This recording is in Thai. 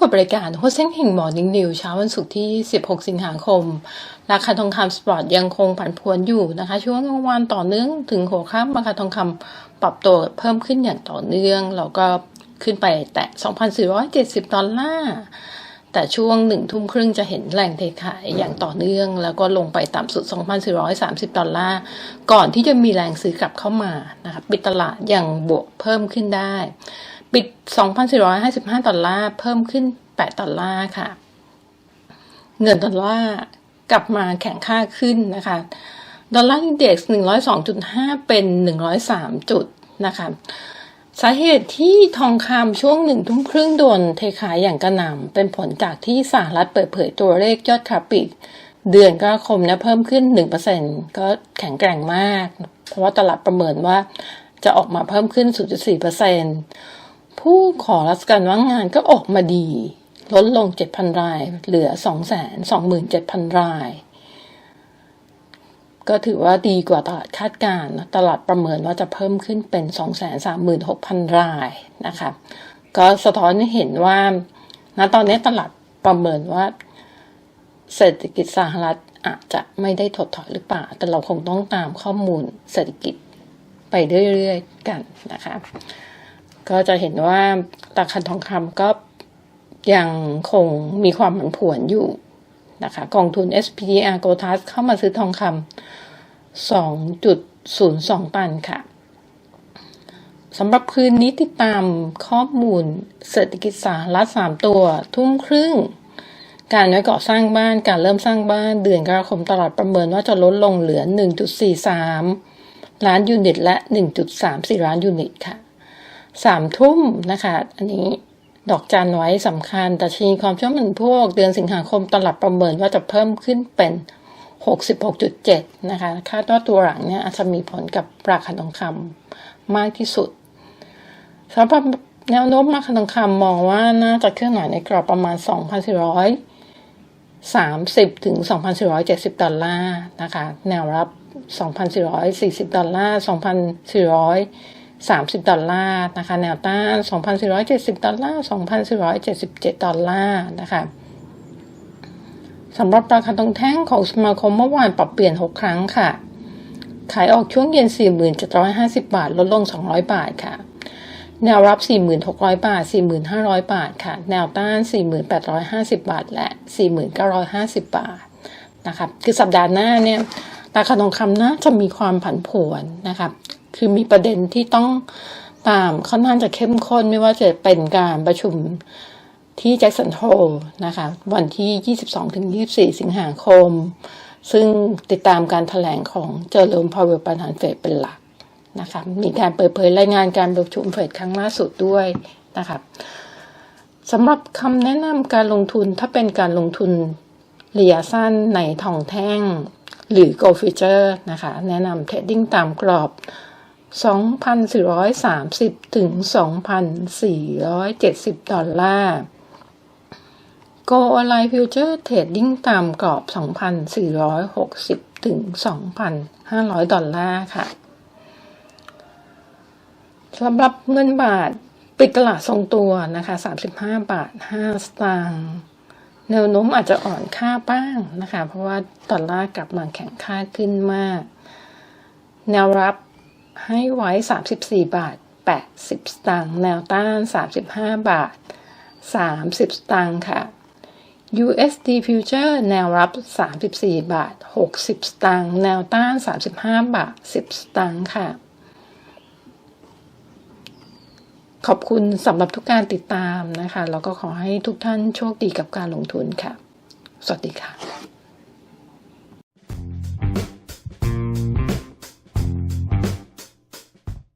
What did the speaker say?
กับบริการโฮเซ็งเฮงมอร์นิ่งนิวเช้าวันศุกร์ที่ 16 สิงหาคม ราคาทองคำสปอร์ตยังคงผันผวนอยู่นะคะ ช่วงกลางวันต่อเนื่องถึงหัวค่ำราคาทองคำปรับตัวเพิ่มขึ้นอย่างต่อเนื่อง แล้วก็ขึ้นไปแตะ 2,470 ดอลลาร์ แต่ช่วงหนึ่งทุ่มครึ่งจะเห็นแรงเทขายอย่างต่อเนื่อง แล้วก็ลงไปต่ำสุด 2,430 ดอลลาร์ ก่อนที่จะมีแรงซื้อกลับเข้ามานะคะปิดตลาดยังบวกเพิ่มขึ้นได้ ปิด 2,455 ดอลลาร์เพิ่มขึ้น 8 ดอลลาร์ค่ะ เงินดอลลาร์กลับมาแข็งค่าขึ้นนะคะ ดอลลาร์อินเด็กซ์102.5 เป็น 103 จุดนะคะ สาเหตุที่ทองคำช่วงหนึ่งทุ่มครึ่งโดนเทขายอย่างกระหน่ำเป็นผลจากที่สหรัฐเปิดเผยตัวเลขยอดค้าปลีกเดือนกรกฎาคมเนี่ยเพิ่มขึ้น 1%ก็แข็งแกร่งมาก เพราะว่าตลาดประเมินว่าจะออกมาเพิ่มขึ้น 0.4% ผู้ขอรับการว่างงานก็ออกมาดี ลดลง 7,000 ราย เหลือ 227,000 ราย ก็ถือว่าดีกว่าตลาดคาดการณ์ตลาดประเมินว่าจะเพิ่มขึ้นเป็น 236,000 รายนะคะ ก็สะท้อนให้เห็นว่าณตอนนี้ตลาดประเมินว่า เศรษฐกิจสหรัฐอาจจะไม่ได้ถดถอยหรือเปล่า แต่เราคงต้องตามข้อมูลเศรษฐกิจไปเรื่อยๆกันนะคะ ก็จะเห็นว่าราคาทองคำก็ยังคงมีความผันผวนอยู่นะคะกองทุน SPDR g o t a s เข้ามาซื้อทองคำ2.02 ตันค่ะสำหรับคืนนี้ติดตามข้อมูลเศรษฐกิจสหรัฐ3ตัว ทุ่มครึ่ง การไว้ก่อสร้างบ้านการเริ่มสร้างบ้านเดือนกรกฎาคมตลาดประเมินว่าจะลดลงเหลือ 1.43 ล้านยูนิตและ 1.34 ล้านยูนิตค่ะ สามทุ่มนะคะ อันนี้ดอกจันไว้สำคัญแต่ชีความเชื่อมันพวก เดือนสิงหาคมตลาดประเมินว่าจะเพิ่มขึ้นเป็น 66.7 นะคะ คาดว่าตัวหลังเนี่ยอาจจะมีผลกับราคาทองคำมากที่สุดสำหรับแนวโน้มราคาทองคำมองว่าน่าจะเคลื่อนไหวในกรอบประมาณ 2,430 ถึง 2,470 ดอลลาร์นะคะ แนวรับ 2,440 ดอลลาร์ 30 ดอลลาร์นะคะ แนวต้าน 2,470 ดอลลาร์ 2,477 ดอลลาร์นะคะสำหรับราคาทองแท่งของสมาคมเมื่อวานปรับเปลี่ยน 6 ครั้งค่ะ ขายออกช่วงเย็น 4,750 บาท ลดลง 200 บาทค่ะ แนวรับ 4,600 บาท 4,500 บาทค่ะ แนวต้าน 4,850 บาท และ 4,950 บาทนะคะ คือสัปดาห์หน้าเนี่ยราคาทองคำน่าจะมีความผันผวนนะคะ คือมีประเด็นที่ต้องตามค่อนข้างจะเข้มข้นไม่ว่าจะเป็นการประชุมที่แจ็คสันโฮนะคะ วันที่ 22-24 สิงหาคม ซึ่งติดตามการถแถลงของเจอร์โลมพาวเวลประธานเฟดเป็นหลักนะคะมีการเปิดเผยรายงานการประชุมเฟดครั้งล่าสุดด้วยนะคะสำหรับคำแนะนำการลงทุนถ้าเป็นการลงทุนระยะสั้นในทองแท่งหรือ Gold Future นะคะ แนะนำเทรดดิ้งตามกรอบ 2,430 ถึง 2,470 ดอลลาร์ Go Online Future Trading ตามกรอบ 2,460 ถึง 2,500 ดอลลาร์ค่ะสำหรับเงินบาทปิดตลาดทรงตัวนะคะ 35 บาท 5 สตางค์แนวโน้มอาจจะอ่อนค่าบ้างนะคะ เพราะว่าดอลลาร์กลับมาแข็งค่าขึ้นมาก แนวรับ ให้ไว้ 34 บาท 80 สตางค์แนวต้าน 35 บาท 30 สตางค์ค่ะ USD Future แนวรับ 34 บาท 60 สตางค์แนวต้าน 35 บาท 10 สตางค์ค่ะ ขอบคุณสำหรับทุกการติดตามนะคะ แล้วก็ขอให้ทุกท่านโชคดีกับการลงทุนค่ะ สวัสดีค่ะ